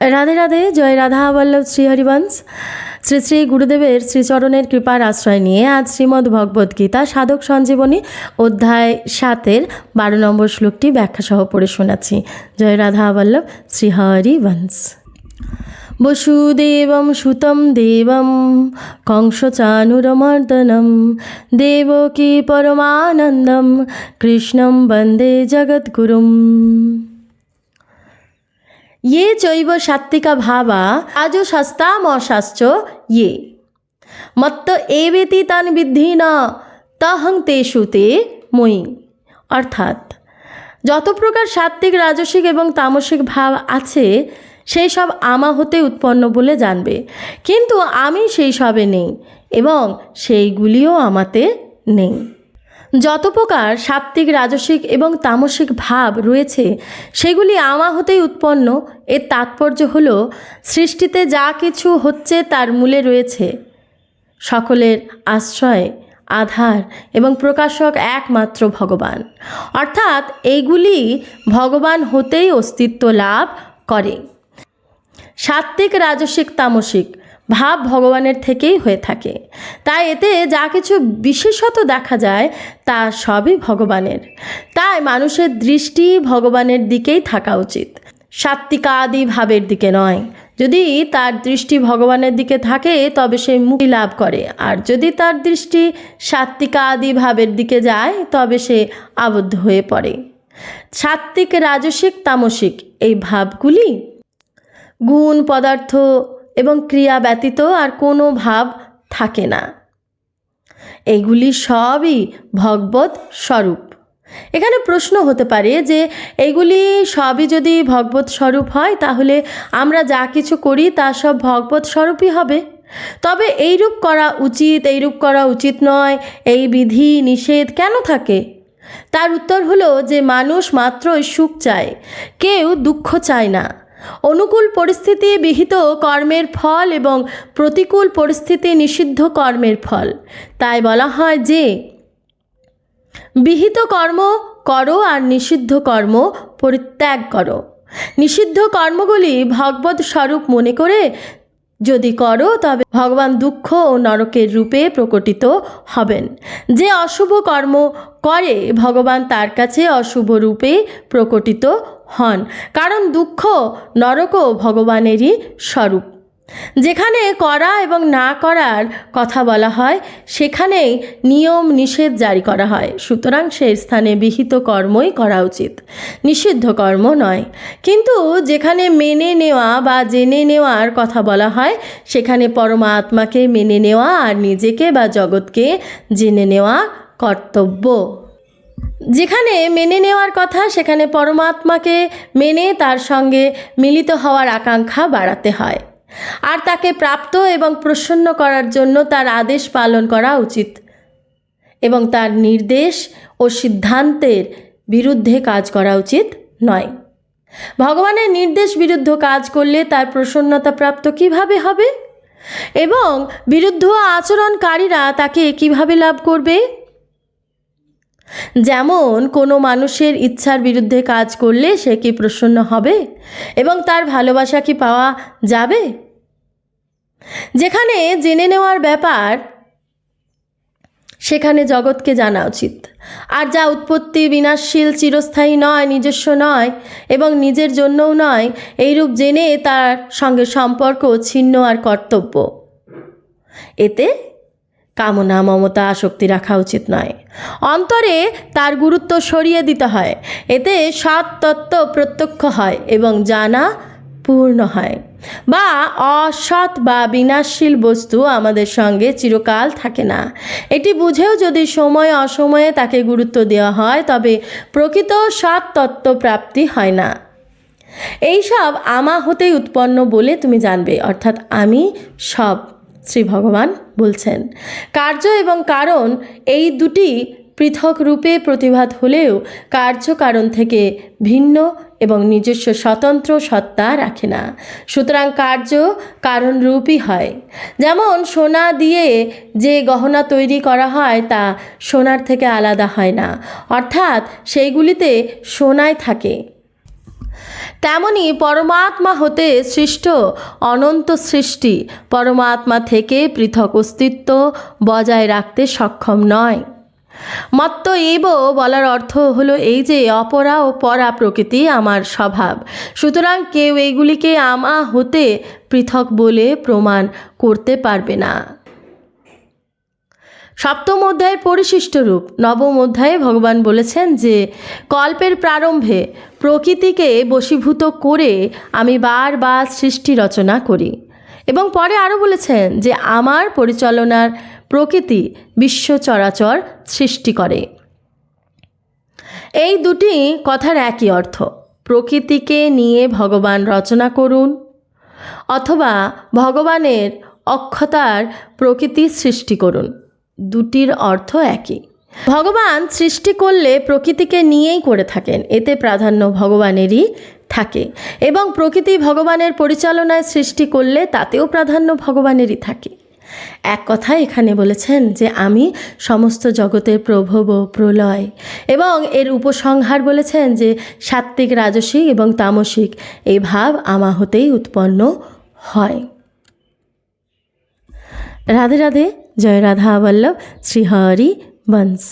রাধে রাধে, জয় রাধা বল্লভ শ্রী হরিবংশ। শ্রী শ্রী গুরুদেবের শ্রীচরণের কৃপার আশ্রয় নিয়ে আজ শ্রীমদ্ ভগবদ্ গীতা সাধক সঞ্জীবনী অধ্যায় সাতের বারো নম্বর শ্লোকটি ব্যাখ্যাসহ পড়ে শোনাচ্ছি। জয় রাধা বল্লভ শ্রী হরিবংশ। বসুদেবম সুতম দেবম, কংসচানুরমর্দনম, দেবকী পরমানন্দম, কৃষ্ণম বন্দে জগদ্গুরুম। ये চৈব সাত্বিকা ভাবা আজও শাস্তাম অশাস্ত্র ইয়ে। মত্ত এবেতি তান বিদ্ধি না তহং তেষু তে মই। অর্থাৎ, যত প্রকার সাত্বিক রাজসিক এবং তামসিক ভাব আছে, সেই সব আমা হতে উৎপন্ন বলে জানবে। কিন্তু আমি সেই সবে নেই এবং সেইগুলিও আমাতে নেই। যত প্রকার সাত্ত্বিক, রাজসিক এবং তামসিক ভাব রয়েছে, সেগুলি আমা হতেই উৎপন্ন। এর তাৎপর্য হল, সৃষ্টিতে যা কিছু হচ্ছে তার মূলে রয়েছে। সকলের আশ্রয়, আধার এবং প্রকাশক একমাত্র ভগবান। অর্থাৎ এইগুলি ভগবান হতেই অস্তিত্ব লাভ করে। সাত্ত্বিক, রাজসিক, তামসিক ভাব ভগবানের থেকেই হয়ে থাকে। তাই এতে যা কিছু বিশেষত দেখা যায়, তা সবই ভগবানের। তাই মানুষের দৃষ্টি ভগবানের দিকেই থাকা উচিত। সাত্বিকাদি ভাবের দিকে নয়। যদি তার দৃষ্টি ভগবানের দিকে থাকে, তবে সে মুক্তি লাভ করে। আর যদি তার দৃষ্টি সাত্বিকাদি ভাবের দিকে যায়, তবে সে আবদ্ধ হয়ে পড়ে। সাত্বিক রাজসিক, তামসিক, এই ভাবগুলি গুণ, পদার্থ এবং ক্রিয়া ব্যতীত আর কোনো ভাব থাকে না। এইগুলি সবই ভগবত স্বরূপ। এখানে প্রশ্ন হতে পারে যে, এইগুলি সবই যদি ভগবত স্বরূপ হয়, তাহলে আমরা যা কিছু করি, তা সব ভগবত স্বরূপই হবে। তবে এইরূপ করা উচিত, এইরূপ করা উচিত নয়, এই বিধি, নিষেধ কেন থাকে? তার উত্তর হলো যে, মানুষ মাত্রই সুখ চায়, কেউ দুঃখ চায় না। অনুকূল পরিস্থিতি বিহিত কর্মের ফল এবং প্রতিকূল পরিস্থিতি নিষিদ্ধ কর্মের ফল। তাই বলা হয় যে, বিহিত কর্ম করো আর নিষিদ্ধ কর্ম পরিত্যাগ করো। নিষিদ্ধ কর্মগুলি ভগবত স্বরূপ মনে করে যদি করো, তবে ভগবান দুঃখ ও নরকের রূপে প্রকটিত হবেন। যে অশুভ কর্ম করে, ভগবান তার কাছে অশুভ রূপে প্রকটিত হন, কারণ দুঃখ নরকও ভগবানেরই স্বরূপ। যেখানে করা এবং না করার কথা বলা হয়, সেখানেই নিয়ম নিষেধ জারি করা হয়। সুতরাং সে স্থানে বিহিত কর্মই করা উচিত, নিষিদ্ধ কর্ম নয়। কিন্তু যেখানে মেনে নেওয়া বা জেনে নেওয়ার কথা বলা হয়, সেখানে পরমাত্মাকে মেনে নেওয়া আর নিজেকে বা জগৎকে জেনে নেওয়া কর্তব্য। যেখানে মেনে নেওয়ার কথা, সেখানে পরমাত্মাকে মেনে তার সঙ্গে মিলিত হওয়ার আকাঙ্ক্ষা বাড়াতে হয়। আর তাকে প্রাপ্ত এবং প্রসন্ন করার জন্য তার আদেশ পালন করা উচিত এবং তার নির্দেশ ও সিদ্ধান্তের বিরুদ্ধে কাজ করা উচিত নয়। ভগবানের নির্দেশ বিরুদ্ধ কাজ করলে তার প্রসন্নতা প্রাপ্ত কীভাবে হবে? এবং বিরুদ্ধ আচরণকারীরা তাকে কীভাবে লাভ করবে? যেমন কোনো মানুষের ইচ্ছার বিরুদ্ধে কাজ করলে সে কি প্রসন্ন হবে? এবং তার ভালোবাসা কি পাওয়া যাবে? যেখানে জেনে নেওয়ার ব্যাপার, সেখানে জগৎকে জানা উচিত। আর যা উৎপত্তি বিনাশশীল চিরস্থায়ী নয়, নিজস্ব নয় এবং নিজের জন্যও নয়, এইরূপ জেনে তার সঙ্গে সম্পর্ক, ছিন্ন আর কর্তব্য। এতে কামনা, মমতা, আসক্তি রাখা উচিত নয়। অন্তরে তার গুরুত্ব সরিয়ে দিতে হয়। এতে সৎ তত্ত্ব প্রত্যক্ষ হয় এবং জানা পূর্ণ হয়। বা অসৎ বা বিনাশশীল বস্তু আমাদের সঙ্গে চিরকাল থাকে না। এটি বুঝেও যদি সময় অসময়ে তাকে গুরুত্ব দেওয়া হয়, তবে প্রকৃত সৎ তত্ত্ব প্রাপ্তি হয় না। এইসব আমা হতেই উৎপন্ন বলে তুমি জানবে। অর্থাৎ আমি সব শ্রী ভগবান বলছেন। কার্য এবং কারণ এই দুটি পৃথক রূপে প্রতিভাত হলেও কার্য কারণ থেকে ভিন্ন এবং নিজস্ব স্বতন্ত্র সত্তা রাখে না। সুতরাং কার্য কারণ রূপই হয়। যেমন সোনা দিয়ে যে গহনা তৈরি করা হয় তা সোনার থেকে আলাদা হয় না। অর্থাৎ সেইগুলিতে সোনায় থাকে। তেমনি পরমাত্মা হতে সৃষ্ট অনন্ত সৃষ্টি। পরমাত্মা থেকে পৃথক অস্তিত্ব বজায় রাখতে সক্ষম নয়। মত্ত এব বলার অর্থ হলো এই যে অপরা ও পরা প্রকৃতি আমার স্বভাব। সুতরাং কেউ এগুলিকে আমা হতে পৃথক বলে প্রমাণ করতে পারবে না। সপ্তম অধ্যায়ের পরিশিষ্ট রূপ। নবম অধ্যায়ে ভগবান বলেছেন যে, কল্পের প্রারম্ভে প্রকৃতিকে বশীভূত করে আমি বারবার সৃষ্টি রচনা করি। এবং পরে আরও বলেছেন যে, আমার পরিচালনার প্রকৃতি বিশ্ব চরাচর সৃষ্টি করে। এই দুটি কথার একই অর্থ। প্রকৃতিকে নিয়ে ভগবান রচনা করুন, অথবা ভগবানের অক্ষতার প্রকৃতি সৃষ্টি করুন। দুটির অর্থ একই। ভগবান সৃষ্টি করলে প্রকৃতিকে নিয়েই করে থাকেন, এতে প্রাধান্য ভগবানেরই থাকে এবং প্রকৃতি ভগবানের পরিচালনায় সৃষ্টি করলে তাতেও প্রাধান্য ভগবানেরই থাকে। এক কথা এখানে বলেছেন যে আমি সমস্ত জগতের প্রভব প্রলয় এবং এর উপসংহার বলেছেন যে সাত্ত্বিক, রাজসিক এবং তামসিক এই ভাব আমা হতেই উৎপন্ন হয়। রাধে রাধে। জয় রাধা বল্লভ শ্রীহরি বংশ